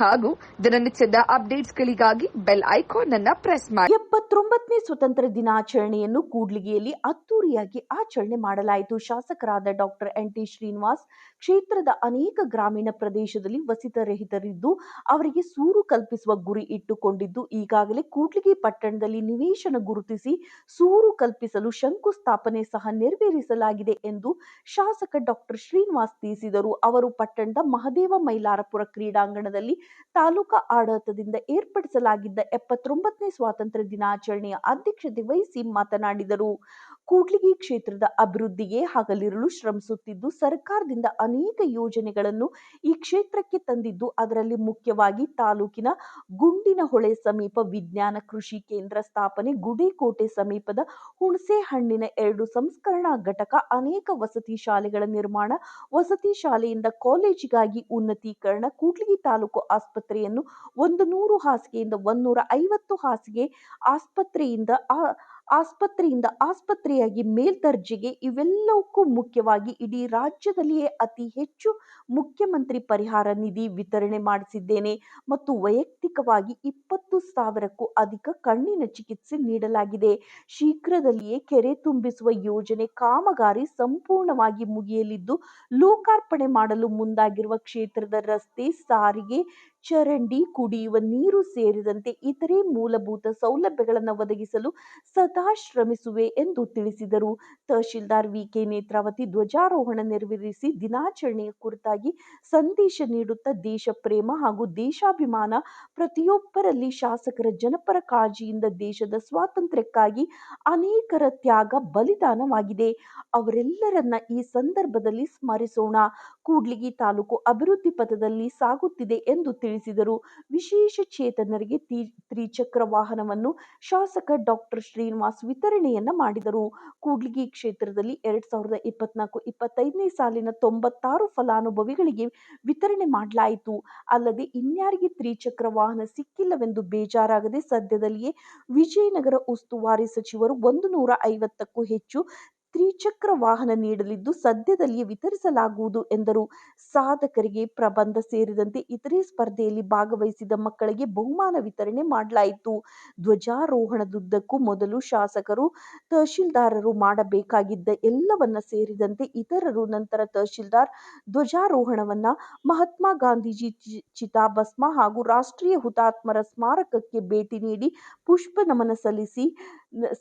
ಹಾಗೂ ದಿನನಿತ್ಯದ ಅಪ್ಡೇಟ್ಸ್ಗಳಿಗಾಗಿ ಬೆಲ್ ಐಕಾನ್ ಅನ್ನ ಪ್ರೆಸ್ ಮಾಡಿ. ಎಪ್ಪತ್ತೊಂಬತ್ತನೇ ಸ್ವತಂತ್ರ ದಿನಾಚರಣೆಯನ್ನು ಕೂಡ್ಲಿಗೆಯಲ್ಲಿ ಅದ್ದೂರಿಯಾಗಿ ಆಚರಣೆ ಮಾಡಲಾಯಿತು. ಶಾಸಕರಾದ ಡಾಕ್ಟರ್ ಎನ್ ಟಿ ಶ್ರೀನಿವಾಸ್ ಕ್ಷೇತ್ರದ ಅನೇಕ ಗ್ರಾಮೀಣ ಪ್ರದೇಶದಲ್ಲಿ ವಸಿತರಹಿತರಿದ್ದು ಅವರಿಗೆ ಸೂರು ಕಲ್ಪಿಸುವ ಗುರಿ ಇಟ್ಟುಕೊಂಡಿದ್ದು, ಈಗಾಗಲೇ ಕೂಡ್ಲಿಗಿ ಪಟ್ಟಣದಲ್ಲಿ ನಿವೇಶನ ಗುರುತಿಸಿ ಸೂರು ಕಲ್ಪಿಸಲು ಶಂಕುಸ್ಥಾಪನೆ ಸಹ ನೆರವೇರಿಸಲಾಗಿದೆ ಎಂದು ಶಾಸಕ ಡಾಕ್ಟರ್ ಶ್ರೀನಿವಾಸ್ ತಿಳಿಸಿದರು. ಅವರು ಪಟ್ಟಣದ ಮಹದೇವ ಮೈಲಾರಪುರ ಕ್ರೀಡಾಂಗಣದಲ್ಲಿ ತಾಲೂಕಾ ಆಡಳಿತದಿಂದ ಏರ್ಪಡಿಸಲಾಗಿದ್ದ ಎಪ್ಪತ್ತೊಂಬತ್ತನೇ ಸ್ವಾತಂತ್ರ್ಯ ದಿನಾಚರಣೆಯ ಅಧ್ಯಕ್ಷತೆ ವಹಿಸಿ ಮಾತನಾಡಿದರು. ಕೂಡ್ಲಿಗಿ ಕ್ಷೇತ್ರದ ಅಭಿವೃದ್ಧಿಗೆ ಹಗಲಿರುಳು ಶ್ರಮಿಸುತ್ತಿದ್ದು, ಸರ್ಕಾರದಿಂದ ಅನೇಕ ಯೋಜನೆಗಳನ್ನು ಈ ಕ್ಷೇತ್ರಕ್ಕೆ ತಂದಿದ್ದು, ಅದರಲ್ಲಿ ಮುಖ್ಯವಾಗಿ ತಾಲೂಕಿನ ಗುಂಡಿನಹೊಳೆ ಸಮೀಪ ವಿಜ್ಞಾನ ಕೃಷಿ ಕೇಂದ್ರ ಸ್ಥಾಪನೆ, ಗುಡೇಕೋಟೆ ಸಮೀಪದ ಹುಣಸೆ ಹಣ್ಣಿನ ಎರಡು ಸಂಸ್ಕರಣಾ ಘಟಕ, ಅನೇಕ ವಸತಿ ಶಾಲೆಗಳ ನಿರ್ಮಾಣ, ವಸತಿ ಶಾಲೆಯಿಂದ ಕಾಲೇಜಿಗಾಗಿ ಉನ್ನತೀಕರಣ, ಕೂಡ್ಲಿಗಿ ತಾಲೂಕು ಆಸ್ಪತ್ರೆಯನ್ನು ಒಂದು ನೂರು ಹಾಸಿಗೆಯಿಂದ ಒಂದೂರ ಐವತ್ತು ಹಾಸಿಗೆ ಆಸ್ಪತ್ರೆಯಿಂದ ಆ- ಆಸ್ಪತ್ರೆಯಿಂದ ಆಸ್ಪತ್ರೆಯಾಗಿ ಮೇಲ್ದರ್ಜೆಗೆ ಇವೆಲ್ಲವಕ್ಕೂ ಮುಖ್ಯವಾಗಿ ಇಡೀ ರಾಜ್ಯದಲ್ಲಿಯೇ ಅತಿ ಹೆಚ್ಚು ಮುಖ್ಯಮಂತ್ರಿ ಪರಿಹಾರ ನಿಧಿ ವಿತರಣೆ ಮಾಡಿಸಿದ್ದೇನೆ ಮತ್ತು ವೈಯಕ್ತಿಕವಾಗಿ ಇಪ್ಪತ್ತು ಸಾವಿರಕ್ಕೂ ಅಧಿಕ ಕಣ್ಣಿನ ಚಿಕಿತ್ಸೆ ನೀಡಲಾಗಿದೆ. ಶೀಘ್ರದಲ್ಲಿಯೇ ಕೆರೆ ತುಂಬಿಸುವ ಯೋಜನೆ ಕಾಮಗಾರಿ ಸಂಪೂರ್ಣವಾಗಿ ಮುಗಿಯಲಿದ್ದು, ಲೋಕಾರ್ಪಣೆ ಮಾಡಲು ಮುಂದಾಗಿರುವ ಕ್ಷೇತ್ರದ ರಸ್ತೆ ಸಾರಿಗೆ ಚರಂಡಿ, ಕುಡಿಯುವ ನೀರು ಸೇರಿದಂತೆ ಇತರೆ ಮೂಲಭೂತ ಸೌಲಭ್ಯಗಳನ್ನು ಒದಗಿಸಲು ಸದಾ ಶ್ರಮಿಸುವೆ ಎಂದು ತಿಳಿಸಿದರು. ತಹಶೀಲ್ದಾರ್ ವಿಕೆ ನೇತ್ರಾವತಿ ಧ್ವಜಾರೋಹಣ ನೆರವೇರಿಸಿ ದಿನಾಚರಣೆಯ ಕುರಿತಾಗಿ ಸಂದೇಶ ನೀಡುತ್ತಾ ದೇಶ ಪ್ರೇಮ ಹಾಗೂ ದೇಶಾಭಿಮಾನ ಪ್ರತಿಯೊಬ್ಬರಲ್ಲಿ ಶಾಸಕರ ಜನಪರ ಕಾಳಜಿಯಿಂದ ದೇಶದ ಸ್ವಾತಂತ್ರ್ಯಕ್ಕಾಗಿ ಅನೇಕರ ತ್ಯಾಗ ಬಲಿದಾನವಾಗಿದೆ. ಅವರೆಲ್ಲರನ್ನ ಈ ಸಂದರ್ಭದಲ್ಲಿ ಸ್ಮರಿಸೋಣ. ಕೂಡ್ಲಿಗಿ ತಾಲೂಕು ಅಭಿವೃದ್ಧಿ ಪಥದಲ್ಲಿ ಸಾಗುತ್ತಿದೆ ಎಂದು ತಿಳಿಸಿದರು ವಿಶೇಷ ಚೇತನರಿಗೆ ತ್ರಿಚಕ್ರ ವಾಹನವನ್ನು ಶಾಸಕ ಡಾಕ್ಟರ್ ಶ್ರೀನಿವಾಸ್ ವಿತರಣೆಯನ್ನ ಮಾಡಿದರು. ಕೂಡ್ಲಿಗಿ ಕ್ಷೇತ್ರದಲ್ಲಿ ಎರಡ್ ಸಾವಿರದ ಇಪ್ಪತ್ನಾಲ್ಕು, ಇಪ್ಪತ್ತೈದನೇ ಸಾಲಿನ ತೊಂಬತ್ತಾರು ಫಲಾನುಭವಿಗಳಿಗೆ ವಿತರಣೆ ಮಾಡಲಾಯಿತು. ಅಲ್ಲದೆ ಇನ್ಯಾರಿಗೆ ತ್ರಿಚಕ್ರ ವಾಹನ ಸಿಕ್ಕಿಲ್ಲವೆಂದು ಬೇಜಾರಾಗದೆ ಸದ್ಯದಲ್ಲಿಯೇ ವಿಜಯನಗರ ಉಸ್ತುವಾರಿ ಸಚಿವರು ಒಂದು ನೂರ ಐವತ್ತಕ್ಕೂ ಹೆಚ್ಚು ತ್ರಿಚಕ್ರ ವಾಹನ ನೀಡಲಿದ್ದು ಸದ್ಯದಲ್ಲಿಯೇ ವಿತರಿಸಲಾಗುವುದು ಎಂದರು. ಸಾಧಕರಿಗೆ ಪ್ರಬಂಧ ಸೇರಿದಂತೆ ಇತರೆ ಸ್ಪರ್ಧೆಯಲ್ಲಿ ಭಾಗವಹಿಸಿದ ಮಕ್ಕಳಿಗೆ ಬಹುಮಾನ ವಿತರಣೆ ಮಾಡಲಾಯಿತು. ಧ್ವಜಾರೋಹಣದುದ್ದಕ್ಕೂ ಮೊದಲು ಶಾಸಕರು, ತಹಶೀಲ್ದಾರರು ಮಾಡಬೇಕಾಗಿದ್ದ ಎಲ್ಲವನ್ನ ಸೇರಿದಂತೆ ಇತರರು ನಂತರ ತಹಶೀಲ್ದಾರ್ ಧ್ವಜಾರೋಹಣವನ್ನ ಮಹಾತ್ಮ ಗಾಂಧೀಜಿ ಚಿತಾಭಸ್ಮ ಹಾಗೂ ರಾಷ್ಟ್ರೀಯ ಹುತಾತ್ಮರ ಸ್ಮಾರಕಕ್ಕೆ ಭೇಟಿ ನೀಡಿ ಪುಷ್ಪ ನಮನ ಸಲ್ಲಿಸಿ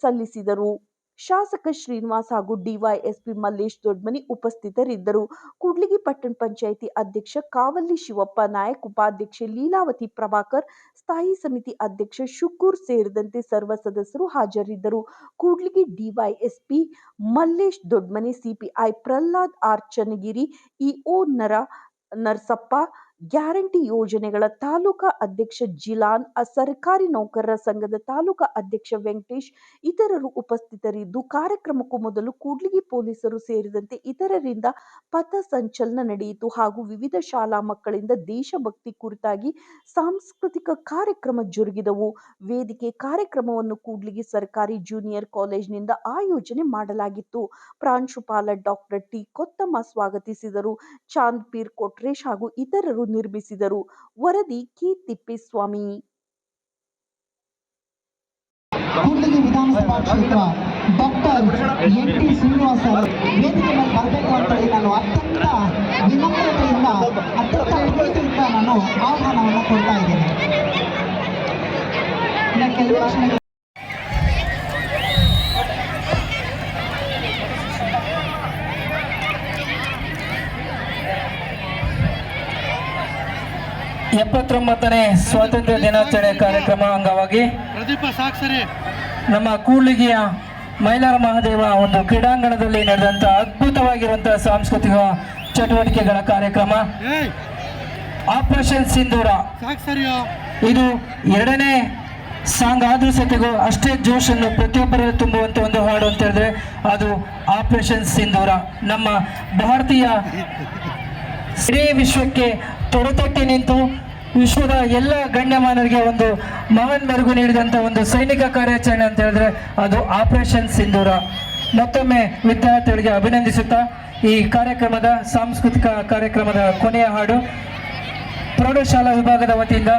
ಸಲ್ಲಿಸಿದರು. ಶಾಸಕ ಶ್ರೀನಿವಾಸ್ ಹಾಗೂ ಡಿವೈಎಸ್ಪಿ ಮಲ್ಲೇಶ್ ದೊಡ್ಮನಿ ಉಪಸ್ಥಿತರಿದ್ದರು. ಕೂಡ್ಲಿಗಿ ಪಟ್ಟಣ ಪಂಚಾಯಿತಿ ಅಧ್ಯಕ್ಷ ಕಾವಲ್ಲಿ ಶಿವಪ್ಪ ನಾಯಕ್, ಉಪಾಧ್ಯಕ್ಷೆ ಲೀಲಾವತಿ ಪ್ರಭಾಕರ್, ಸ್ಥಾಯಿ ಸಮಿತಿ ಅಧ್ಯಕ್ಷ ಶುಕೂರ್ ಸೇರಿದಂತೆ ಸರ್ವ ಸದಸ್ಯರು ಹಾಜರಿದ್ದರು. Kudligi DYSP Mallesh Doddamani CPI Prahlad R Channagiri EO ನರ ನರಸಪ್ಪ ಗ್ಯಾರಂಟಿ ಯೋಜನೆಗಳ ತಾಲೂಕಾ ಅಧ್ಯಕ್ಷ ಜಿಲಾನ್ ಸರ್ಕಾರಿ ನೌಕರರ ಸಂಘದ ತಾಲೂಕಾ ಅಧ್ಯಕ್ಷ ವೆಂಕಟೇಶ್, ಇತರರು ಉಪಸ್ಥಿತರಿದ್ದು ಕಾರ್ಯಕ್ರಮಕ್ಕೂ ಮೊದಲು ಕೂಡ್ಲಿಗಿ ಪೊಲೀಸರು ಸೇರಿದಂತೆ ಇತರರಿಂದ ಪಥಸಂಚಲನ ನಡೆಯಿತು ಹಾಗೂ ವಿವಿಧ ಶಾಲಾ ಮಕ್ಕಳಿಂದ ದೇಶಭಕ್ತಿ ಕುರಿತಾಗಿ ಸಾಂಸ್ಕೃತಿಕ ಕಾರ್ಯಕ್ರಮ ಜರುಗಿದವು. ವೇದಿಕೆ ಕಾರ್ಯಕ್ರಮವನ್ನು ಕೂಡ್ಲಿಗಿ ಸರ್ಕಾರಿ ಜೂನಿಯರ್ ಕಾಲೇಜಿನಿಂದ ಆಯೋಜನೆ ಮಾಡಲಾಗಿತ್ತು. ಪ್ರಾಂಶುಪಾಲ ಡಾಕ್ಟರ್ ಟಿ ಕೊತ್ತಮ್ಮ ಸ್ವಾಗತಿಸಿದರು. ಚಾಂದ್ ಪೀರ್ ಕೊಟ್ರೇಶ್ ಹಾಗೂ ಇತರರು ನಿರ್ಮಿಸಿದರು. ವರದಿ ಕಿ ತಿಪ್ಪೇಸ್ವಾಮಿ ವಿಧಾನಸಭಾ ಕ್ಷೇತ್ರ ಡಾಕ್ಟರ್ ಎನ್ ಟಿ ಶ್ರೀನಿವಾಸ ವೇದಿಕೆ ಮೇಲೆ ಬರಬೇಕು ಅಂತ ಹೇಳಿ ನಾನು ಅತ್ಯಂತ ವಿನಮ್ರತೆಯಿಂದ ಅತ್ಯಂತ ಪ್ರೀತಿಯಿಂದ ನಾನು ಆಹ್ವಾನವನ್ನು ಕೊಡ್ತಾ ಇದ್ದೇನೆ. ಕೆಲವೇ ಎಪ್ಪತ್ತೊಂಬತ್ತನೇ ಸ್ವಾತಂತ್ರ್ಯ ದಿನಾಚರಣೆ ಕಾರ್ಯಕ್ರಮ ಅಂಗವಾಗಿ ನಮ್ಮ ಕೂಡ್ಲಿಗಿಯ ಮೈಲಾರ ಮಹಾದೇವ ಒಂದು ಕ್ರೀಡಾಂಗಣದಲ್ಲಿ ನಡೆದಂಥ ಅದ್ಭುತವಾಗಿರುವಂತಹ ಸಾಂಸ್ಕೃತಿಕ ಚಟುವಟಿಕೆಗಳ ಕಾರ್ಯಕ್ರಮ. ಆಪರೇಷನ್ ಸಿಂಧೂರ ಇದು ಎರಡನೇ ಸಾಂಗ್ ಆದ್ರೂ ಸತೆಗೂ ಅಷ್ಟೇ ಜೋಶನ್ನು ಪ್ರತಿಯೊಬ್ಬರಲ್ಲಿ ತುಂಬುವಂತ ಒಂದು ಹಾಡು ಅಂತ ಹೇಳಿದ್ರೆ ಅದು ಆಪರೇಷನ್ ಸಿಂಧೂರ ನಮ್ಮ ಭಾರತೀಯ ಇಡೀ ವಿಶ್ವಕ್ಕೆ ತೊಡೆತಟ್ಟಿ ನಿಂತು ವಿಶ್ವದ ಎಲ್ಲ ಗಣ್ಯಮಾನರಿಗೆ ಒಂದು ಮಹಾನ್ ಮೆರುಗು ನೀಡಿದಂಥ ಒಂದು ಸೈನಿಕ ಕಾರ್ಯಾಚರಣೆ ಅಂತ ಹೇಳಿದ್ರೆ ಅದು ಆಪರೇಷನ್ ಸಿಂಧೂರ. ಮತ್ತೊಮ್ಮೆ ವಿದ್ಯಾರ್ಥಿಗಳಿಗೆ ಅಭಿನಂದಿಸುತ್ತಾ ಈ ಕಾರ್ಯಕ್ರಮದ ಸಾಂಸ್ಕೃತಿಕ ಕಾರ್ಯಕ್ರಮದ ಕೊನೆಯ ಹಾಡು ಪ್ರೌಢಶಾಲಾ ವಿಭಾಗದ ವತಿಯಿಂದ.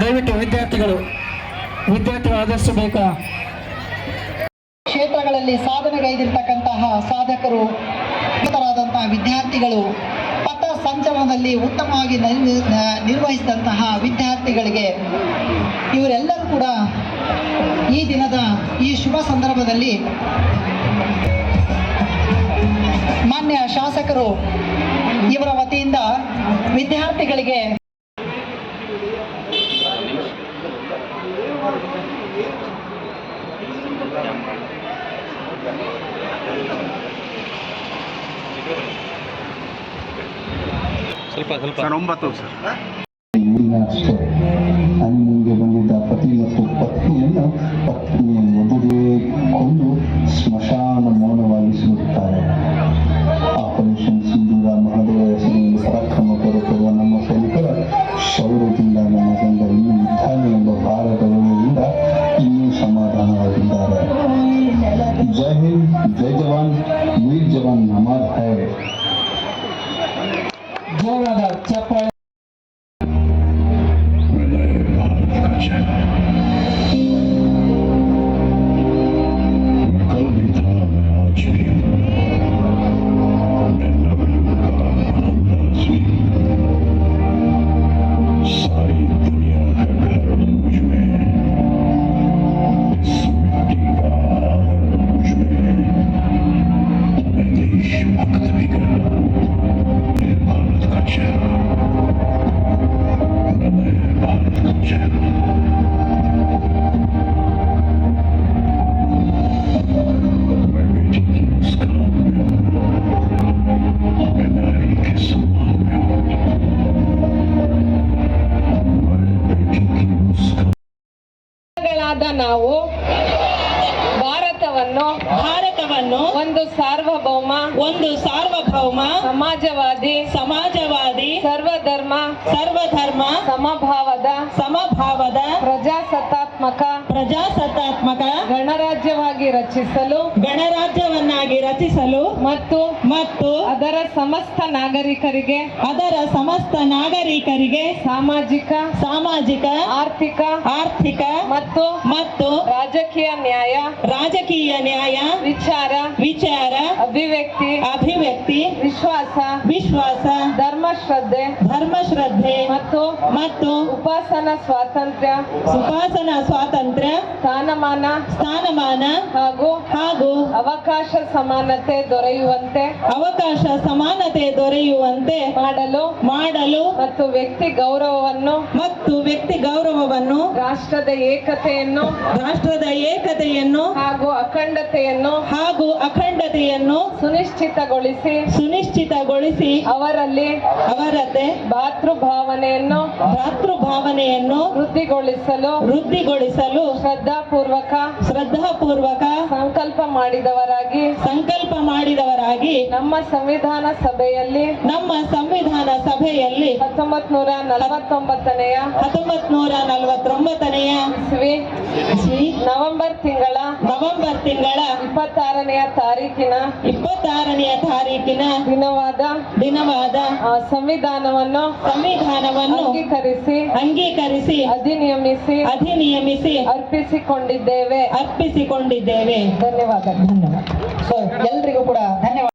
ದಯವಿಟ್ಟು ವಿದ್ಯಾರ್ಥಿಗಳು ವಿದ್ಯಾರ್ಥಿಗಳು ಆದಷ್ಟು ಬೇಗ ಕ್ಷೇತ್ರಗಳಲ್ಲಿ ಸಾಧನೆಗೈದಿರ್ತಕ್ಕಂತಹ ಸಾಧಕರು ಉತ್ತರಾದಂತಹ ವಿದ್ಯಾರ್ಥಿಗಳು, ಪಥ ಸಂಚಲನದಲ್ಲಿ ಉತ್ತಮವಾಗಿ ನಿರ್ವ- ನಿರ್ವಹಿಸಿದಂತಹ ವಿದ್ಯಾರ್ಥಿಗಳಿಗೆ ಇವರೆಲ್ಲರೂ ಕೂಡ ಈ ದಿನದ ಈ ಶುಭ ಸಂದರ್ಭದಲ್ಲಿ ಮಾನ್ಯ ಶಾಸಕರು, ಇವರ ವತಿಯಿಂದ ವಿದ್ಯಾರ್ಥಿಗಳಿಗೆ ಊರಿನ ಅಷ್ಟೇ ಹನಿಮೂನ್ಗೆ ಬಂದಿದ್ದ ಪತಿ ಮತ್ತು ಪತ್ನಿಯನ್ನು ಪತ್ನಿಯ ಎದುರೇ ಕೊಂದು ಸ್ಮಶಾನ ಮೌನವಾಗಿಸಿರುತ್ತಾರೆ ಆಪರೇಷನ್ ಸಿಂಧೂರ ಮಹದೇವ ಹೆಸರಿನಲ್ಲಿ ಪರಾಕ್ರಮ ತೋರುತ್ತಿರುವ ನಮ್ಮ ಸೈನಿಕರ ಶೌರ್ಯದಿಂದ ನಮ್ಮ ಗಂಡ ಇನ್ನೂ ಯುದ್ಧ ಎಂಬ ಭಾರತದಿಂದ ಇನ್ನೂ ಸಮಾಧಾನವಾಗಿದ್ದಾರೆ ಜೈ ಹಿಂದ್ ಜೈ ಜವಾನ್ ವೀರ್ ಜವಾನ್ ನಮಾಜ್ ಹೈ. ಜೋರಾದ disappointed. ನಾವು ಭಾರತವನ್ನು ಭಾರತವನ್ನು ಒಂದು ಸಾರ್ವಭೌಮ ಒಂದು ಸಾರ್ವಭೌಮ ಸಮಾಜವಾದಿ ಸಮಾಜವಾದಿ ಸರ್ವಧರ್ಮ ಸರ್ವಧರ್ಮ ಸಮಭಾವದ ಸಮಭಾವದ ಪ್ರಜಾಸತ್ತಾತ್ಮಕ ಪ್ರಜಾಸತ್ತಾತ್ಮಕ ಗಣರಾಜ್ಯವಾಗಿ ರಚಿಸಲು ಗಣರಾಜ್ಯವನ್ನಾಗಿ ರಚಿಸಲು ಮತ್ತು ಮತ್ತು ಅದರ ಸಮಸ್ತ ನಾಗರಿಕರಿಗೆ ಅದರ ಸಮಸ್ತ ನಾಗರಿಕರಿಗೆ ಸಾಮಾಜಿಕ ಸಾಮಾಜಿಕ ಆರ್ಥಿಕ ಆರ್ಥಿಕ ಮತ್ತು ಮತ್ತು ರಾಜಕೀಯ ನ್ಯಾಯ ರಾಜಕೀಯ ನ್ಯಾಯ ವಿಚಾರ ವಿಚಾರ ಅಭಿವ್ಯಕ್ತಿ ಅಭಿವ್ಯಕ್ತಿ ವಿಶ್ವಾಸ ವಿಶ್ವಾಸ ಧರ್ಮಶ್ರದ್ಧೆ ಧರ್ಮಶ್ರದ್ಧೆ ಮತ್ತು ಮತ್ತು ಉಪಾಸನಾ ಸ್ವಾತಂತ್ರ್ಯ. ಸುಖಾಸನ ಸ್ವಾತಂತ್ರ್ಯ ಸ್ಥಾನಮಾನ ಸ್ಥಾನಮಾನ ಹಾಗೂ ಹಾಗೂ ಅವಕಾಶ ಸಮಾನತೆ ದೊರೆಯುವಂತೆ ಅವಕಾಶ ಸಮಾನತೆ ದೊರೆಯುವಂತೆ ಮಾಡಲು ಮಾಡಲು ಮತ್ತು ವ್ಯಕ್ತಿ ಗೌರವವನ್ನು ಮತ್ತು ವ್ಯಕ್ತಿ ಗೌರವವನ್ನು ರಾಷ್ಟ್ರದ ಏಕತೆಯನ್ನು ರಾಷ್ಟ್ರದ ಏಕತೆಯನ್ನು ಹಾಗೂ ಅಖಂಡತೆಯನ್ನು ಹಾಗೂ ಅಖಂಡತೆಯನ್ನು ಸುನಿಶ್ಚಿತಗೊಳಿಸಿ ಸುನಿಶ್ಚಿತಗೊಳಿಸಿ ಅವರಲ್ಲಿ ಅವರದ್ದೇ ಭಾತೃ ಭಾವನೆಯನ್ನು ವೃದ್ಧಿಗೊಳಿಸಲು ವೃದ್ಧಿಗೊಳಿಸಲು ಶ್ರದ್ಧಾಪೂರ್ವಕ ಶ್ರದ್ಧಾಪೂರ್ವಕ ಸಂಕಲ್ಪ ಮಾಡಿದವರಾಗಿ ಸಂಕಲ್ಪ ಮಾಡಿದವರಾಗಿ ನಮ್ಮ ಸಂವಿಧಾನ ಸಭೆಯಲ್ಲಿ ನಮ್ಮ ಸಂವಿಧಾನ ಸಭೆಯಲ್ಲಿ ಹತ್ತೊಂಬತ್ ನೂರ ನಲವತ್ತೊಂಬತ್ತನೆಯ ಹತ್ತೊಂಬತ್ ನೂರ ನಲವತ್ತೊಂಬತ್ತನೆಯ ಇಸ್ವಿ ನವೆಂಬರ್ ತಿಂಗಳ ನವೆಂಬರ್ ತಿಂಗಳ ಇಪ್ಪತ್ತಾರನೆಯ ತಾರೀಕಿನ ಇಪ್ಪತ್ತಾರನೆಯ ತಾರೀಕಿನ ದಿನವಾದ ದಿನವಾದ ಆ, ಸಂವಿಧಾನವನ್ನು ಸಂವಿಧಾನವನ್ನು ಅಂಗೀಕರಿಸಿ ಅಂಗೀಕರಿಸಿ ಅಧಿನಿಯಮಿಸಿ ಅಧಿನಿಯಮಿಸಿ ಅರ್ಪಿಸಿಕೊಂಡಿದ್ದೇವೆ. ಅರ್ಪಿಸಿಕೊಂಡಿದ್ದೇವೆ. ಧನ್ಯವಾದ ಧನ್ಯವಾದ. ಸೊ ಎಲ್ರಿಗೂ ಕೂಡ ಧನ್ಯವಾದ.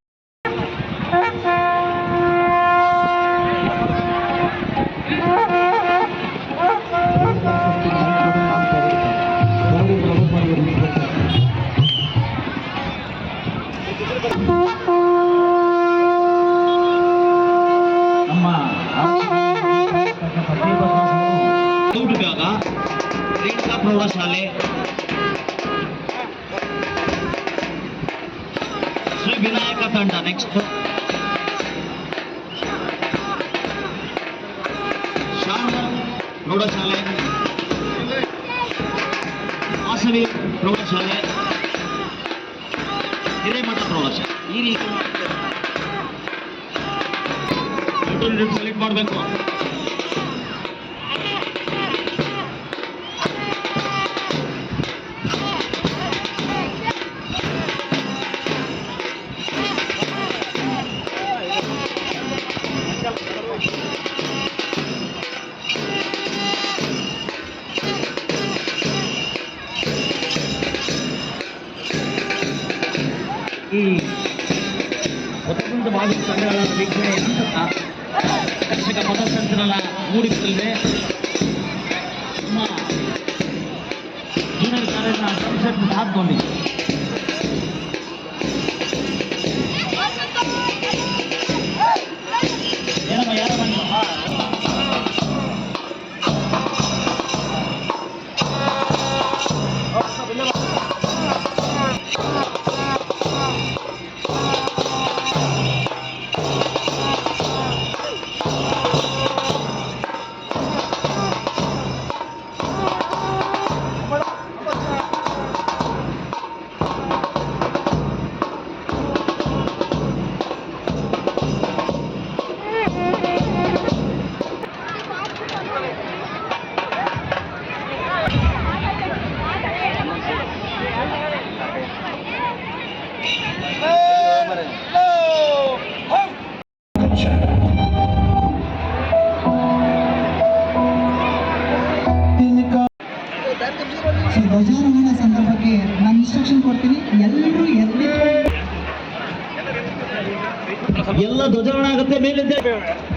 ರೇಣುಕಾ ಪ್ರೌಢಶಾಲೆ ಶ್ರೀ ವಿನಾಯಕ ತಂಡ ನೆಕ್ಸ್ಟ್ ಶಾರದಾ ಪ್ರೌಢಶಾಲೆ ವಾಸವಿ ಪ್ರೌಢಶಾಲೆ ಹಿರೇಮಠ ಪ್ರೌಢಶಾಲೆ ಈ ರೀತಿ ಸೆಲೆಕ್ಟ್ ಮಾಡಬೇಕು. ವೀಕ್ಷಣೆ ನಂತರ ಕರ್ಷಕ ಪಥಸಂಚಲನ ಮೂಡಿಬರಲಿದೆ ನಮ್ಮ ಜೂನಿಯರ್ ಕಾಲೇಜಿನ ಕಾನ್ಸೆಪ್ಟ್ ಹಾಕೊಂಡಿದೆ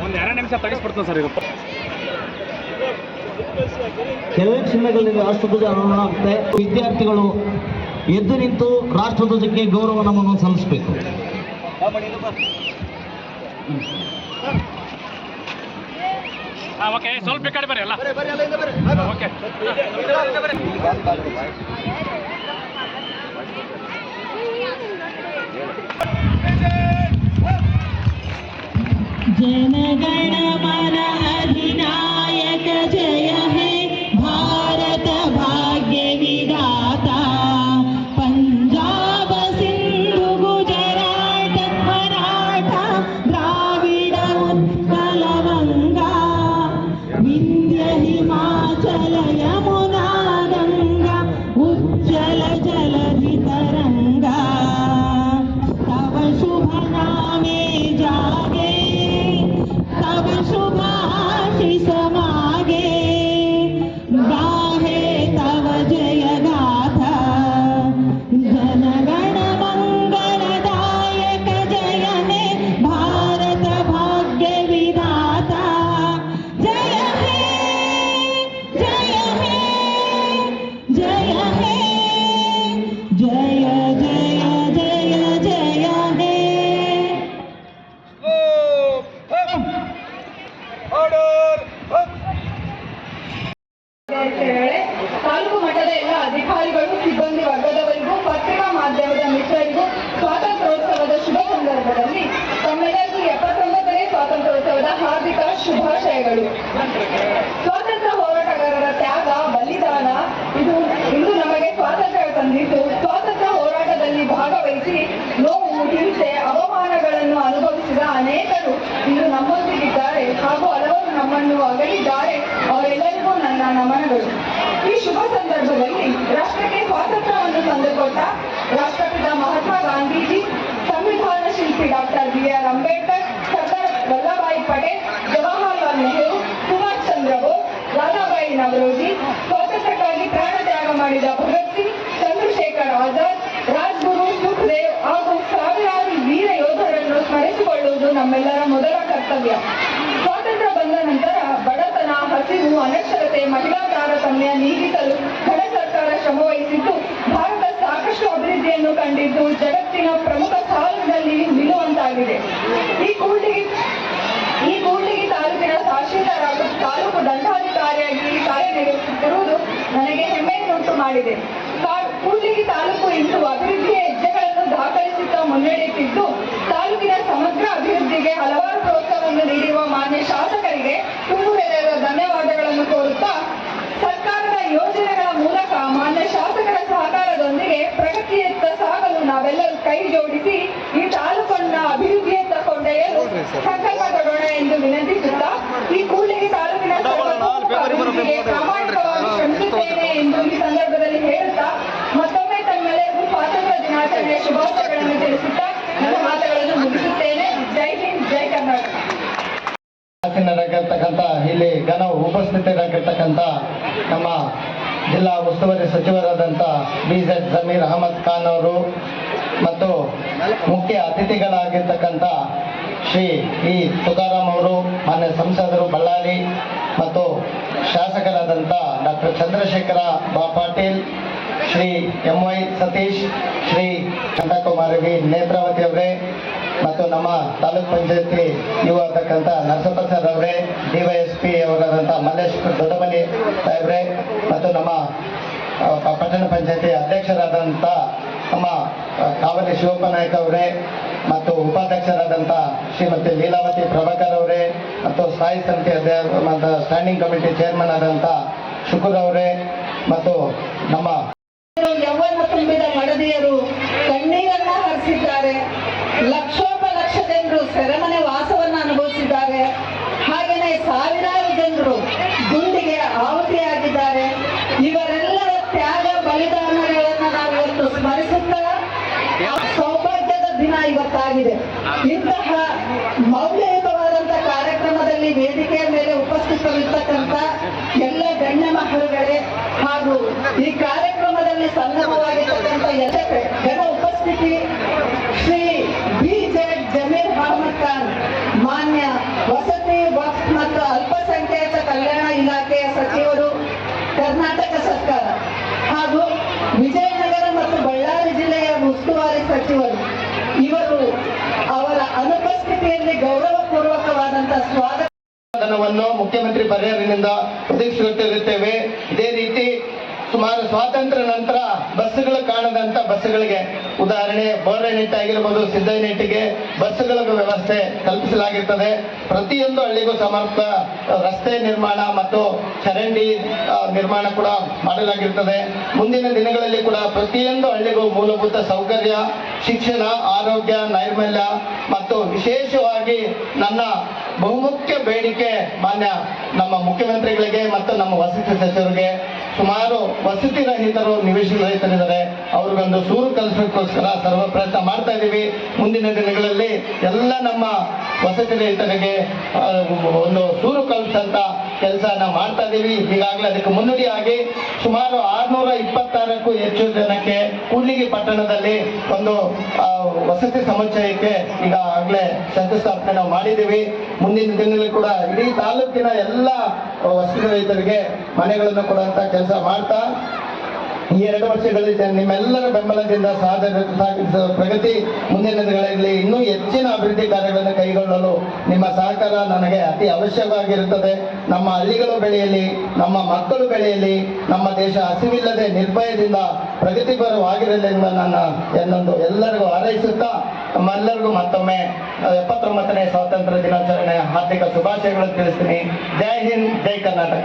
ಒಂದು ಎರಡು ನಿಮಿಷ ತೆಗೆಸ್ಬಿಡ್ತೀನಿ ಸರ್ ಇದು. ಕೆಲವೇ ಕ್ಷಣಗಳಲ್ಲಿ ರಾಷ್ಟ್ರಧ್ವಜ ಆರೋಹಣ ಆಗುತ್ತೆ ವಿದ್ಯಾರ್ಥಿಗಳು ಎದ್ದು ನಿಂತು ರಾಷ್ಟ್ರಧ್ವಜಕ್ಕೆ ಗೌರವ ನಮ್ಮನ್ನು ಸಲ್ಲಿಸಬೇಕು. ಓಕೆ ಸ್ವಲ್ಪ ಕಡೆ ಬರ್ರಿ ಅಲ್ಲ. ಓಕೆ मन अधिनायक जय ನಮ್ಮನ್ನು ಅಗಲಿದ್ದಾರೆ ಅವರೆಲ್ಲರಿಗೂ ನನ್ನ ನಮನಗಳು. ಈ ಶುಭ ಸಂದರ್ಭದಲ್ಲಿ ರಾಷ್ಟ್ರಕ್ಕೆ ಸ್ವಾತಂತ್ರ್ಯವನ್ನು ತಂದುಕೊಟ್ಟ ರಾಷ್ಟ್ರಪಿತ ಮಹಾತ್ಮ ಗಾಂಧೀಜಿ, ಸಂವಿಧಾನ ಶಿಲ್ಪಿ doctor B R Ambedkar, Sardar Vallabhbhai Patel, Jawaharlal Nehru, Subhash Chandra Bose ಲಾಲಾಬಾಯಿ Naoroji ಸ್ವಾತಂತ್ರ್ಯಕ್ಕಾಗಿ ಪ್ರಾಣ ತ್ಯಾಗ ಮಾಡಿದ ಭಗತ್ ಸಿಂಗ್, ಚಂದ್ರಶೇಖರ್ ಆಜಾದ್, ರಾಜ್ಗುರು ಸುಖದೇವ್ ಹಾಗೂ ಸಾವಿರಾರು ವೀರ ಯೋಧರನ್ನು ಸ್ಮರಿಸಿಕೊಳ್ಳುವುದು ನಮ್ಮೆಲ್ಲರ ಮೊದಲ ಕರ್ತವ್ಯ. ಹಸಿವು ಅನಕ್ಷರತೆ ಮಹಿಳಾ ತಾರತಮ್ಯ ನೀಗಿಸಲು ಹಣ ಸರ್ಕಾರ ಶ್ರಮವಹಿಸಿದ್ದು ಭಾರತ ಸಾಕಷ್ಟು ಅಭಿವೃದ್ಧಿಯನ್ನು ಕಂಡಿದ್ದು, ಜಗತ್ತಿನ ಪ್ರಮುಖ ಸಾಲಿನಲ್ಲಿ ನಿಲ್ಲುವಂತಾಗಿದೆ. ಈ ಕೂಡ್ಲಿಗಿ ಈ ಕೂಡ್ಲಿಗಿ ತಾಲೂಕಿನ ತಹಶೀಲ್ದಾರ್ ತಾಲೂಕು ದಂಡಾಧಿಕಾರಿಯಾಗಿ ಕಾರ್ಯನಿರ್ವಹಿಸುತ್ತಿರುವುದು ನನಗೆ ಹೆಮ್ಮೆಯನ್ನುಂಟು ಮಾಡಿದೆ. ಕೂಡ್ಲಿಗಿ ತಾಲೂಕು ಇಂದು ಅಭಿವೃದ್ಧಿಯ ಹೆಜ್ಜೆಗಳನ್ನು ದಾಖಲಿಸುತ್ತಾ ಮುನ್ನಡೆಯುತ್ತಿದ್ದು ತಾಲೂಕಿನ ಸಮಗ್ರ ಅಭಿವೃದ್ಧಿಗೆ ಹಲವಾರು ಪ್ರೋತ್ಸಾಹವನ್ನು ನೀಡಿರುವ ಮಾನ್ಯ ಶಾಸಕರಿಗೆ ತುಂಬು ಧನ್ಯವಾದಗಳನ್ನು ಕೋರುತ್ತಾ ಸರ್ಕಾರದ ಯೋಜನೆಗಳ ಮೂಲಕ ಮಾನ್ಯ ಶಾಸಕರ ಸಹಕಾರದೊಂದಿಗೆ ಪ್ರಗತಿಯತ್ತ ಸಾಗಲು ನಾವೆಲ್ಲರೂ ಕೈ ಜೋಡಿಸಿ ಈ ತಾಲೂಕನ್ನ ಅಭಿವೃದ್ಧಿಯತ್ತ ಕೊಂಡೊಯ್ಯಲು ಸಂಕಲ್ಪ ತೊಡೋಣ ಎಂದು ವಿನಂತಿಸುತ್ತಾ ಈ ಕೂಡಲಿಗೆ ತಾಲೂಕಿನ ಅಭಿವೃದ್ಧಿಗೆ ಪ್ರಾಮಾಣಿಕವಾಗಿ ಶ್ರಮಿಸುತ್ತೇನೆ ಎಂದು ಈ ಸಂದರ್ಭದಲ್ಲಿ ಹೇಳುತ್ತಾ ಮತ್ತೊಮ್ಮೆ ತಮ್ಮೆಲ್ಲರಿಗೂ ಸ್ವಾತಂತ್ರ್ಯ ದಿನಾಚರಣೆಯ ಶುಭಾಶಯಗಳನ್ನು ತಿಳಿಸುತ್ತಾ ನನ್ನ ಮಾತುಗಳನ್ನು ಮುಗಿಸುತ್ತೇನೆ. ಜೈ ಇಲ್ಲಿ ಘನ ಉಪಸ್ಥಿತರಾಗಿರ್ತಕ್ಕಂಥ ನಮ್ಮ ಜಿಲ್ಲಾ ಉಸ್ತುವಾರಿ ಸಚಿವರಾದಂಥ ಬಿ ಜೆಡ್ ಜಮೀರ್ ಅಹಮದ್ ಖಾನ್ ಅವರು ಮತ್ತು ಮುಖ್ಯ ಅತಿಥಿಗಳಾಗಿರ್ತಕ್ಕಂಥ ಶ್ರೀ ಇ ತುಕಾರಾಮ್ ಅವರು, ಮಾನ್ಯ ಸಂಸದರು ಬಳ್ಳಾರಿ ಮತ್ತು ಶಾಸಕರಾದಂಥ ಡಾಕ್ಟರ್ ಚಂದ್ರಶೇಖರ ಬಾ Patil Shri M Y Satish, Shri Chandakumar V Netravati ಅವರೇ, ಮತ್ತು ನಮ್ಮ ತಾಲೂಕ್ ಪಂಚಾಯತಿ ಯುವ ಅಂತಕ್ಕಂಥ ನರಸಪ್ಪ ಸರ್ ಅವರೇ ಡಿವೈಎಸ್ಪಿ ಅವರಾದಂಥ ಮಲ್ಲೇಶ್ ದೊಡ್ಡಮನಿ ಸಾಹೇಬ್ರೆ, ಮತ್ತು ನಮ್ಮ ಪ- ಪಟ್ಟಣ ಪಂಚಾಯತಿ ಅಧ್ಯಕ್ಷರಾದಂಥ ನಮ್ಮ ಕಾವಲಿ ಶಿವಪ್ಪ ನಾಯ್ಕ ಅವರೇ, ಮತ್ತು ಉಪಾಧ್ಯಕ್ಷರಾದಂಥ ಶ್ರೀಮತಿ ಲೀಲಾವತಿ ಪ್ರಭಾಕರ್ ಅವರೇ, ಮತ್ತು ಸ್ಥಾಯಿ ಸಮಿತಿ ಸ್ಟ್ಯಾಂಡಿಂಗ್ ಕಮಿಟಿ ಚೇರ್ಮನ್ ಆದಂಥ ಶುಕುರ್ ಅವರೇ, ಮತ್ತು ನಮ್ಮ ಯೌವನ ತುಂಬಿದ ಮಡದಿಯರು ಕಣ್ಣೀರನ್ನ ಹರಿಸಿದ್ದಾರೆ. ಲಕ್ಷೋಪಲಕ್ಷ ಜನರು ಸೆರೆಮನೆ ವಾಸವನ್ನ ಅನುಭವಿಸಿದ್ದಾರೆ. ಹಾಗೆಯೇ ಸಾವಿರಾರು ಜನರು ಗುಂಡಿಗೆ ಆಹುತಿಯಾಗಿದ್ದಾರೆ. ಇವರೆಲ್ಲರ ತ್ಯಾಗ ಬಲಿದಾನಗಳನ್ನ ನಾವು ಇವತ್ತು ಸ್ಮರಿಸುತ್ತಾ ಸೌಭಾಗ್ಯದ ದಿನ ಇವತ್ತಾಗಿದೆ. ಇಂತಹ ಮೌಲ್ಯಯುತವಾದಂತಹ ಕಾರ್ಯಕ್ರಮದಲ್ಲಿ ವೇದಿಕೆಯ ಮೇಲೆ ಉಪಸ್ಥಿತರಿರ್ತಕ್ಕಂಥ ಎಲ್ಲ ಗಣ್ಯ ಮಹರುಗಳೇ ಹಾಗೂ ಈ ಕಾರ್ಯಕ್ರಮದಲ್ಲಿ ಎಲ್ಲ ಜನ ಉಪಸ್ಥಿತಿ ಶ್ರೀ ಬಿ ಜೆಡ್ ಜಮೀರ್ ಅಹಮದ್ ಖಾನ್. ಮಾನ್ಯ ವಸತಿ ಮತ್ತು ಅಲ್ಪಸಂಖ್ಯಾತ ಕಲ್ಯಾಣ ಇಲಾಖೆಯ ಸಚಿವರು, ಕರ್ನಾಟಕ ಸರ್ಕಾರ ಹಾಗೂ ವಿಜಯನಗರ ಮತ್ತು ಬಳ್ಳಾರಿ ಜಿಲ್ಲೆಯ ಉಸ್ತುವಾರಿ ಸಚಿವರು, ಇವರು ಅವರ ಅನುಪಸ್ಥಿತಿಯಲ್ಲಿ ಗೌರವಪೂರ್ವಕವಾದಂತಹ ಸ್ವಾಗತ ಮುಖ್ಯಮಂತ್ರಿ ಪರಿಹಾರದಿಂದ ಒದಗಿಸುತ್ತಿರುತ್ತೇವೆ ಇದೇ ರೀತಿ ಸುಮಾರು ಸ್ವಾತಂತ್ರ್ಯ ನಂತರ ಬಸ್ಸುಗಳು ಕಾಣದಂತ ಬಸ್ಸುಗಳಿಗೆ ಉದಾಹರಣೆ ಬೋರ್ನೆಟ್ ಆಗಿರ್ಬೋದು ಸಿದ್ದನೆಟ್ಟಿಗೆ ಬಸ್ಸುಗಳ ವ್ಯವಸ್ಥೆ ಕಲ್ಪಿಸಲಾಗಿರ್ತದೆ. ಪ್ರತಿಯೊಂದು ಹಳ್ಳಿಗೂ ಸಮರ್ಥ ರಸ್ತೆ ನಿರ್ಮಾಣ ಮತ್ತು ಚರಂಡಿ ನಿರ್ಮಾಣ ಕೂಡ ಮಾಡಲಾಗಿರ್ತದೆ. ಮುಂದಿನ ದಿನಗಳಲ್ಲಿ ಕೂಡ ಪ್ರತಿಯೊಂದು ಹಳ್ಳಿಗೂ ಮೂಲಭೂತ ಸೌಕರ್ಯ, ಶಿಕ್ಷಣ, ಆರೋಗ್ಯ, ನೈರ್ಮಲ್ಯ ಮತ್ತು ವಿಶೇಷವಾಗಿ ನನ್ನ ಬಹುಮುಖ್ಯ ಬೇಡಿಕೆ ಮಾನ್ಯ ನಮ್ಮ ಮುಖ್ಯಮಂತ್ರಿಗಳಿಗೆ ಮತ್ತು ನಮ್ಮ ವಸತಿ ಸಚಿವರಿಗೆ, ಸುಮಾರು ವಸತಿ ರಹಿತರು ನಿವೇಶ ರಹಿತರಿದ್ದಾರೆ ಅವ್ರಿಗೊಂದು ಸೂರು ಕಲಿಸೋಕ್ಕೋಸ್ಕರ ಸರ್ವ ಪ್ರಯತ್ನ ಮಾಡ್ತಾ ಇದ್ದೀವಿ. ಮುಂದಿನ ದಿನಗಳಲ್ಲಿ ಎಲ್ಲ ನಮ್ಮ ವಸತಿ ರೈತರಿಗೆ ಒಂದು ಸೂರು ಕೆಲಸ ಕೆಲಸನ ಮಾಡ್ತಾ ಇದ್ದೀವಿ. ಈಗಾಗಲೇ ಅದಕ್ಕೆ ಮುನ್ನುಡಿಯಾಗಿ ಸುಮಾರು ಆರ್ನೂರ ಇಪ್ಪತ್ತಾರಕ್ಕೂ ಹೆಚ್ಚು ಜನಕ್ಕೆ ಕೂಡ್ಲಿಗಿ ಪಟ್ಟಣದಲ್ಲಿ ಒಂದು ವಸತಿ ಸಮುಚ್ಚಯಕ್ಕೆ ಈಗಾಗಲೇ ಶಂಕುಸ್ಥಾಪನೆ ನಾವು ಮಾಡಿದ್ದೀವಿ. ಮುಂದಿನ ದಿನಗಳಲ್ಲಿ ಕೂಡ ಇಡೀ ತಾಲೂಕಿನ ಎಲ್ಲ ವಸತಿ ರೈತರಿಗೆ ಮನೆಗಳನ್ನು ಕೊಡುವಂತ ಕೆಲಸ ಮಾಡ್ತಾ ಈ ಎರಡು ವರ್ಷಗಳಲ್ಲಿ ನಿಮ್ಮೆಲ್ಲರ ಬೆಂಬಲದಿಂದ ಸಾಧನೆ ಪ್ರಗತಿ ಮುಂದಿನ ದಿನಗಳಲ್ಲಿ ಇನ್ನೂ ಹೆಚ್ಚಿನ ಅಭಿವೃದ್ಧಿ ಕಾರ್ಯಗಳನ್ನು ಕೈಗೊಳ್ಳಲು ನಿಮ್ಮ ಸಹಕಾರ ನನಗೆ ಅತಿ ಅವಶ್ಯವಾಗಿರುತ್ತದೆ. ನಮ್ಮ ಹಳ್ಳಿಗಳು ಬೆಳೆಯಲಿ ನಮ್ಮ ಮಕ್ಕಳು ಬೆಳೆಯಲಿ ನಮ್ಮ ದೇಶ ಹಸಿವಿಲ್ಲದೆ ನಿರ್ಭಯದಿಂದ ಪ್ರಗತಿಪರವಾಗಿರಲಿ ಎಂದು ನನ್ನ ಎನ್ನೊಂದು ಎಲ್ಲರಿಗೂ ಹಾರೈಸುತ್ತಾ, ನಮ್ಮೆಲ್ಲರಿಗೂ ಮತ್ತೊಮ್ಮೆ ಎಪ್ಪತ್ತೊಂಬತ್ತನೇ ಸ್ವಾತಂತ್ರ್ಯ ದಿನಾಚರಣೆ ಹಾರ್ದಿಕ ಶುಭಾಶಯಗಳನ್ನು ತಿಳಿಸ್ತೀನಿ. ಜೈ ಹಿಂದ್, ಜೈ ಕರ್ನಾಟಕ.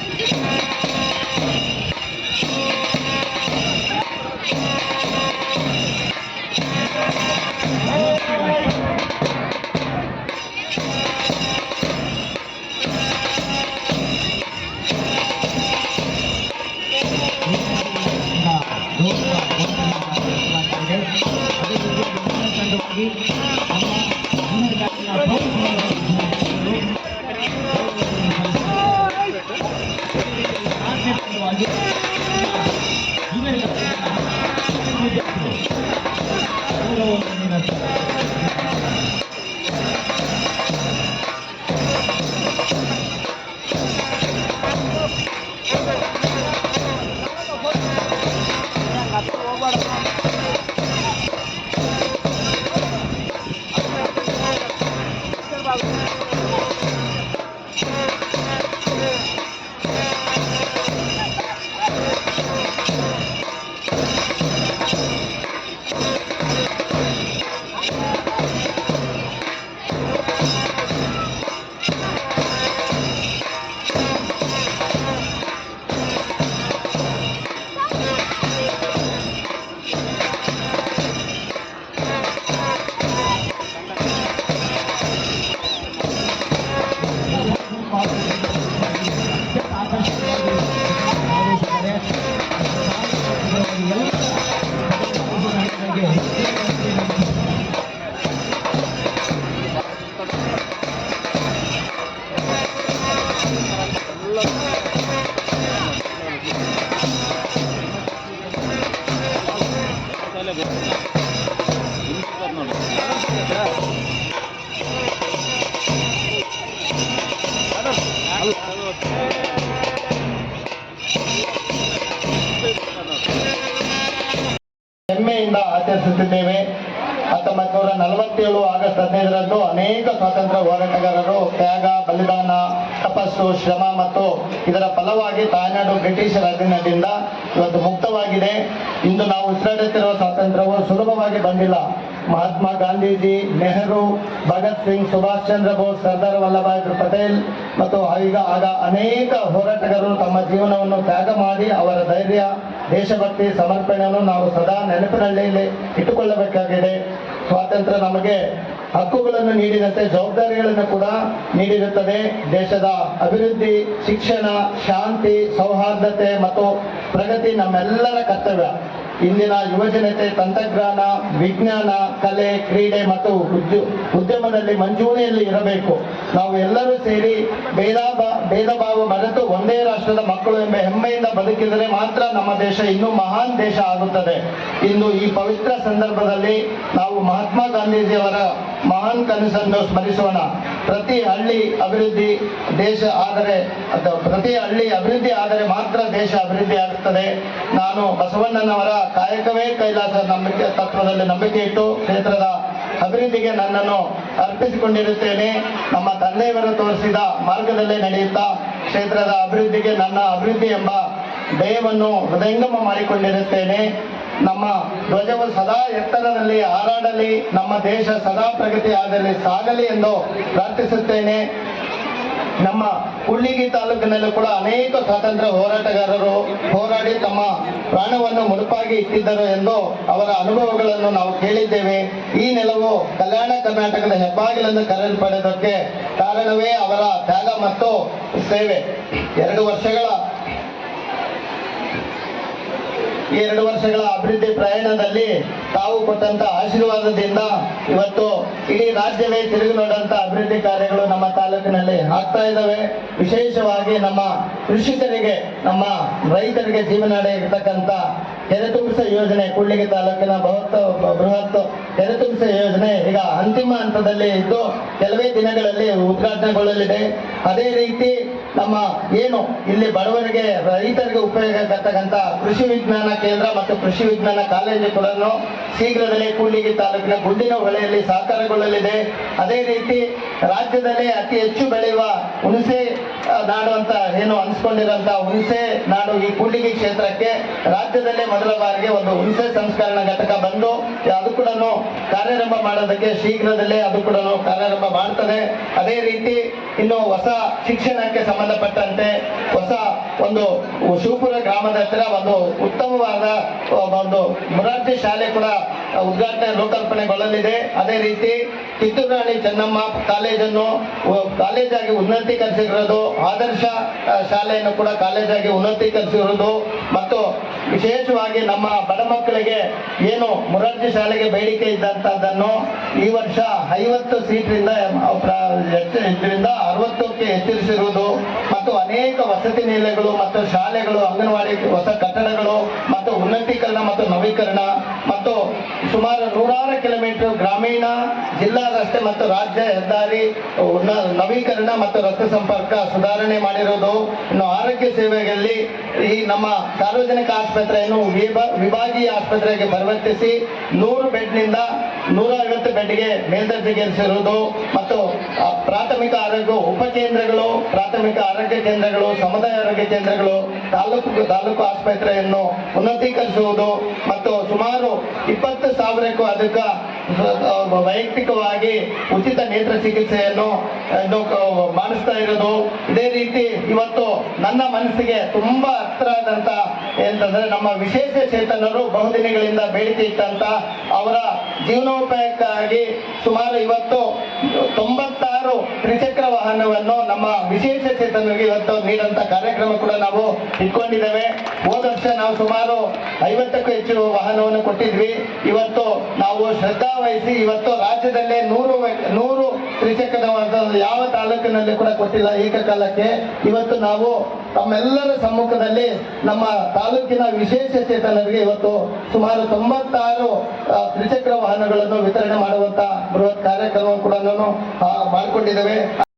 ಎಲ್ಲ ಹತ್ತೊಂಬತ್ತು ನೂರ ನಲವತ್ತೇಳು ಆಗಸ್ಟ್ ಹದಿನೈದರಂದು ಅನೇಕ ಸ್ವಾತಂತ್ರ್ಯ ಹೋರಾಟಗಾರರು ತ್ಯಾಗ, ಬಲಿದಾನ, ತಪಸ್ಸು, ಶ್ರಮ ಮತ್ತು ಇದರ ಫಲವಾಗಿ ತಾಯ್ನಾಡು ಬ್ರಿಟಿಷರ ಅಧೀನದಿಂದ ಇವತ್ತು ಮುಕ್ತವಾಗಿದೆ. ಇಂದು ನಾವು ಉಸಿರಾಡುತ್ತಿರುವ ಸ್ವಾತಂತ್ರ್ಯವು ಸುಲಭವಾಗಿ ಬಂದಿಲ್ಲ. ಮಹಾತ್ಮ ಗಾಂಧೀಜಿ, ನೆಹರು, ಭಗತ್ ಸಿಂಗ್, ಸುಭಾಷ್ ಚಂದ್ರ ಬೋಸ್, ಸರ್ದಾರ್ ವಲ್ಲಭಾಯ್ ಪಟೇಲ್ ಮತ್ತು ಈಗ ಆಗ ಅನೇಕ ಹೋರಾಟಗಾರರು ತಮ್ಮ ಜೀವನವನ್ನು ತ್ಯಾಗ ಮಾಡಿ ಅವರ ಧೈರ್ಯ, ದೇಶಭಕ್ತಿ, ಸಮರ್ಪಣೆಯನ್ನು ನಾವು ಸದಾ ನೆನಪಿನಲ್ಲಿ ಇಟ್ಟುಕೊಳ್ಳಬೇಕಾಗಿದೆ. ಸ್ವಾತಂತ್ರ್ಯ ನಮಗೆ ಹಕ್ಕುಗಳನ್ನು ನೀಡಿದಂತೆ, ಜವಾಬ್ದಾರಿಗಳನ್ನು ಕೂಡ ನೀಡಿರುತ್ತದೆ. ದೇಶದ ಅಭಿವೃದ್ಧಿ, ಶಿಕ್ಷಣ, ಶಾಂತಿ, ಸೌಹಾರ್ದತೆ ಮತ್ತು ಪ್ರಗತಿ ನಮ್ಮೆಲ್ಲರ ಕರ್ತವ್ಯ. ಇಂದಿನ ಯುವಜನತೆ ತಂತ್ರಜ್ಞಾನ, ವಿಜ್ಞಾನ, ಕಲೆ, ಕ್ರೀಡೆ ಮತ್ತು ಉದ್ಯ, ಉದ್ಯಮದಲ್ಲಿ ಮಂಜೂಣಿಯಲ್ಲಿ ಇರಬೇಕು. ನಾವು ಎಲ್ಲರೂ ಸೇರಿ ಭೇದ ಭಾವ ಮರೆತು ಒಂದೇ ರಾಷ್ಟ್ರದ ಮಕ್ಕಳು ಎಂಬ ಹೆಮ್ಮೆಯಿಂದ ಬದುಕಿದರೆ ಮಾತ್ರ ನಮ್ಮ ದೇಶ ಇನ್ನೂ ಮಹಾನ್ ದೇಶ ಆಗುತ್ತದೆ. ಇಂದು ಈ ಪವಿತ್ರ ಸಂದರ್ಭದಲ್ಲಿ ನಾವು ಮಹಾತ್ಮ ಗಾಂಧೀಜಿಯವರ ಮಹಾನ್ ಕನಸನ್ನು ಸ್ಮರಿಸೋಣ. ಪ್ರತಿ ಹಳ್ಳಿ ಅಭಿವೃದ್ಧಿ ದೇಶ ಆದರೆ ಪ್ರತಿ ಹಳ್ಳಿ ಅಭಿವೃದ್ಧಿ ಆದರೆ ಮಾತ್ರ ದೇಶ ಅಭಿವೃದ್ಧಿ ಆಗುತ್ತದೆ ನಾನು ಬಸವಣ್ಣನವರ ಕಾಯಕವೇ ಕೈಲಾಸ ನಂಬಿಕೆ, ತತ್ವದಲ್ಲಿ ನಂಬಿಕೆ ಇಟ್ಟು ಕ್ಷೇತ್ರದ ಅಭಿವೃದ್ಧಿಗೆ ನನ್ನನ್ನು ಅರ್ಪಿಸಿಕೊಂಡಿರುತ್ತೇನೆ. ನಮ್ಮ ತಂದೆಯವರು ತೋರಿಸಿದ ಮಾರ್ಗದಲ್ಲೇ ನಡೆಯುತ್ತಾ ಕ್ಷೇತ್ರದ ಅಭಿವೃದ್ಧಿಗೆ ನನ್ನ ಅಭಿವೃದ್ಧಿ ಎಂಬ ಧ್ಯೇಯವನ್ನು ಹೃದಯಂಗಮ ಮಾಡಿಕೊಂಡಿರುತ್ತೇನೆ. ನಮ್ಮ ಧ್ವಜವು ಸದಾ ಎತ್ತರದಲ್ಲಿ ಹಾರಾಡಲಿ, ನಮ್ಮ ದೇಶ ಸದಾ ಪ್ರಗತಿ ಆದಲ್ಲಿ ಸಾಗಲಿ ಎಂದು ಪ್ರಾರ್ಥಿಸುತ್ತೇನೆ. ನಮ್ಮ ಕುಳ್ಳಿಗಿ ತಾಲೂಕಿನಲ್ಲೂ ಕೂಡ ಅನೇಕ ಸ್ವಾತಂತ್ರ್ಯ ಹೋರಾಟಗಾರರು ಹೋರಾಡಿ ತಮ್ಮ ಪ್ರಾಣವನ್ನು ಮುಡುಪಾಗಿ ಇಟ್ಟಿದ್ದರು ಎಂದು ಅವರ ಅನುಭವಗಳನ್ನು ನಾವು ಕೇಳಿದ್ದೇವೆ. ಈ ನೆಲವು ಕಲ್ಯಾಣ ಕರ್ನಾಟಕದ ಹೆಬ್ಬಾಗಿಲೆಂದು ಕರೆಯಲ್ಪಡೋದಕ್ಕೆ ಕಾರಣವೇ ಅವರ ತ್ಯಾಗ ಮತ್ತು ಸೇವೆ. ಎರಡು ವರ್ಷಗಳ ಈ ಎರಡು ವರ್ಷಗಳ ಅಭಿವೃದ್ಧಿ ಪ್ರಯಾಣದಲ್ಲಿ ತಾವು ಕೊಟ್ಟಂತ ಆಶೀರ್ವಾದದಿಂದ ಇವತ್ತು ಇಡೀ ರಾಜ್ಯವೇ ತಿರುಗಿ ನೋಡಂತ ಅಭಿವೃದ್ಧಿ ಕಾರ್ಯಗಳು ನಮ್ಮ ತಾಲೂಕಿನಲ್ಲಿ ಆಗ್ತಾ ಇದ್ದಾವೆ ವಿಶೇಷವಾಗಿ ನಮ್ಮ ಕೃಷಿಕರಿಗೆ ನಮ್ಮ ರೈತರಿಗೆ ಜೀವನಾಡಿ ಇರತಕ್ಕಂತ ಕೆರೆತುಂಬಿಸ ಯೋಜನೆ ಕೂಡ್ಲಿಗಿ ತಾಲೂಕಿನ ಬೃಹತ್ ಬೃಹತ್ ಕೆರೆತುಂಬಿಸ ಯೋಜನೆ ಈಗ ಅಂತಿಮ ಹಂತದಲ್ಲಿ ಇದ್ದು ಕೆಲವೇ ದಿನಗಳಲ್ಲಿ ಉದ್ಘಾಟನೆಗೊಳ್ಳಲಿದೆ. ಅದೇ ರೀತಿ ನಮ್ಮ ಏನು ಇಲ್ಲಿ ಬಡವರಿಗೆ, ರೈತರಿಗೆ ಉಪಯೋಗ ಆಗತಕ್ಕಂಥ ಕೃಷಿ ವಿಜ್ಞಾನ ಕೇಂದ್ರ ಮತ್ತು ಕೃಷಿ ವಿಜ್ಞಾನ ಕಾಲೇಜುಗಳನ್ನು ಶೀಘ್ರದಲ್ಲೇ ಕೂಡ್ಲಿಗಿ ತಾಲೂಕಿನ ಗುಂಡಿನ ಹೊಳೆಯಲ್ಲಿ ಸಾಕಾರಗೊಳ್ಳಲಿದೆ. ಅದೇ ರೀತಿ ರಾಜ್ಯದಲ್ಲೇ ಅತಿ ಹೆಚ್ಚು ಬೆಳೆಯುವ ಹುಣಸೆ ನಾಡು ಅಂತ ಏನು ಅನಿಸ್ಕೊಂಡಿರೋಂಥ ಹುಣಸೆ ನಾಡು ಈ ಕೂಡ್ಲಿಗಿ ಕ್ಷೇತ್ರಕ್ಕೆ ರಾಜ್ಯದಲ್ಲೇ ಮೊದಲ ಬಾರಿಗೆ ಒಂದು ಹುಣಸೆ ಸಂಸ್ಕರಣಾ ಘಟಕ ಬಂದು ಅದು ಕೂಡ ಕಾರ್ಯಾರಂಭ ಮಾಡೋದಕ್ಕೆ ಶೀಘ್ರದಲ್ಲೇ ಅದು ಕೂಡ ಕಾರ್ಯಾರಂಭ ಮಾಡ್ತದೆ. ಅದೇ ರೀತಿ ಇನ್ನು ಹೊಸ ಶಿಕ್ಷಣಕ್ಕೆ ಸಂಬಂಧಪಟ್ಟಂತೆ ಹೊಸ ಒಂದು ಶಿವಪುರ ಗ್ರಾಮದ ಹತ್ತಿರ ಒಂದು ಉತ್ತಮವಾದ ಒಂದು ಮುರಾರ್ಜಿ ಶಾಲೆ ಕೂಡ ಉದ್ಘಾಟನೆ, ಲೋಕಾರ್ಪಣೆಗೊಳ್ಳಲಿದೆ. ಅದೇ ರೀತಿ ಕಿತ್ತೂರು ರಾಣಿ ಚೆನ್ನಮ್ಮ ಕಾಲೇಜನ್ನು ಕಾಲೇಜಾಗಿ ಉನ್ನತೀಕರಿಸಿರೋದು, ಆದರ್ಶ ಶಾಲೆಯನ್ನು ಕೂಡ ಕಾಲೇಜಾಗಿ ಉನ್ನತೀಕರಿಸಿರುವುದು ಮತ್ತು ವಿಶೇಷವಾಗಿ ನಮ್ಮ ಬಡ ಮಕ್ಕಳಿಗೆ ಏನು ಮುರಾರ್ಜಿ ಶಾಲೆಗೆ ಬೇಡಿಕೆ ಇದ್ದಂಥದ್ದನ್ನು ಈ ವರ್ಷ ಐವತ್ತು ಸೀಟ್ರಿಂದ ಇದರಿಂದ ಅರವತ್ತಕ್ಕೆ ಹೆಚ್ಚಿಸಿರುವುದು ಮತ್ತು ಅನೇಕ ವಸತಿ ನಿಲಯಗಳು ಮತ್ತು ಶಾಲೆಗಳು, ಅಂಗನವಾಡಿ ಹೊಸ ಕಟ್ಟಡಗಳು ಮತ್ತು ಉನ್ನತೀಕರಣ ಮತ್ತು ನವೀಕರಣ ಮತ್ತು ಸುಮಾರು ನೂರಾರು ಕಿಲೋಮೀಟರ್ ಗ್ರಾಮೀಣ, ಜಿಲ್ಲಾ ರಸ್ತೆ ಮತ್ತು ರಾಜ್ಯ ಹೆದ್ದಾರಿ ನವೀಕರಣ ಮತ್ತು ರಸ್ತೆ ಸಂಪರ್ಕ ಸುಧಾರಣೆ ಮಾಡಿರುವುದು ಇನ್ನು ಆರೋಗ್ಯ ಸೇವೆಯಲ್ಲಿ ಈ ನಮ್ಮ ಸಾರ್ವಜನಿಕ ಆಸ್ಪತ್ರೆಯನ್ನು ವಿಭಾ- ವಿಭಾಗೀಯ ಆಸ್ಪತ್ರೆಗೆ ಪರಿವರ್ತಿಸಿ ನೂರು ಬೆಡ್ನಿಂದ ನೂರ ಐವತ್ತು ಬೆಡ್ಗೆ ಮೇಲ್ದರ್ಜೆಗೇರಿಸಿರುವುದು ಮತ್ತು ಪ್ರಾಥಮಿಕ ಆರೋಗ್ಯ ಉಪಕೇಂದ್ರಗಳು, ಪ್ರಾಥಮಿಕ ಆರೋಗ್ಯ ಕೇಂದ್ರಗಳು, ಸಮುದಾಯ ಆರೋಗ್ಯ ಕೇಂದ್ರಗಳು, ತಾಲೂಕು ತಾಲೂಕು ಆಸ್ಪತ್ರೆಯನ್ನು ಉನ್ನತೀಕರಿಸುವುದು ಮತ್ತು ಸುಮಾರು ಇಪ್ಪತ್ತು ಸಾವಿರಕ್ಕೂ ಅಧಿಕ ವೈಯಕ್ತಿಕವಾಗಿ ಉಚಿತ ನೇತ್ರ ಚಿಕಿತ್ಸೆಯನ್ನು ಮಾಡಿಸ್ತಾ ಇರೋದು. ಇದೇ ರೀತಿ ಇವತ್ತು ನನ್ನ ಮನಸ್ಸಿಗೆ ತುಂಬಾ ಹತ್ರ ಆದಂತ ಏನಂತಂದ್ರೆ ನಮ್ಮ ವಿಶೇಷ ಚೇತನರು ಬಹುದಿನಗಳಿಂದ ಬೇಡಿಕೆ ಇಟ್ಟಂತ ಅವರ ಜೀವನೋಪಾಯಕ್ಕಾಗಿ ಸುಮಾರು ಇವತ್ತು ತ್ರಿಚಕ್ರ ವಾಹನವನ್ನು ನಮ್ಮ ವಿಶೇಷ ಚೇತನರಿಗೆ ಇವತ್ತು ನೀಡಂತ ಕಾರ್ಯಕ್ರಮ ಕೂಡ ನಾವು ಇಟ್ಕೊಂಡಿದ್ದೇವೆ. ಹೋದ ವರ್ಷ ನಾವು ಸುಮಾರು ಐವತ್ತಕ್ಕೂ ಹೆಚ್ಚು ವಾಹನವನ್ನು ಕೊಟ್ಟಿದ್ವಿ. ಇವತ್ತು ನಾವು ಶ್ರದ್ಧಾ ವಹಿಸಿ ಇವತ್ತು ರಾಜ್ಯದಲ್ಲೇ ನೂರು ನೂರು ತ್ರಿಚಕ್ರದ ಯಾವ ತಾಲೂಕಿನಲ್ಲಿ ಕೂಡ ಕೊಟ್ಟಿಲ್ಲ ಏಕಕಾಲಕ್ಕೆ. ಇವತ್ತು ನಾವು ತಮ್ಮೆಲ್ಲರ ಸಮ್ಮುಖದಲ್ಲಿ ನಮ್ಮ ತಾಲೂಕಿನ ವಿಶೇಷ ಚೇತನರಿಗೆ ಇವತ್ತು ಸುಮಾರು ತೊಂಬತ್ತಾರು ತ್ರಿಚಕ್ರ ವಾಹನಗಳನ್ನು ವಿತರಣೆ ಮಾಡುವಂತ ಬೃಹತ್ ಕಾರ್ಯಕ್ರಮ ಕೂಡ ಮಾಡಿಕೊಂಡಿದ್ದೇವೆ.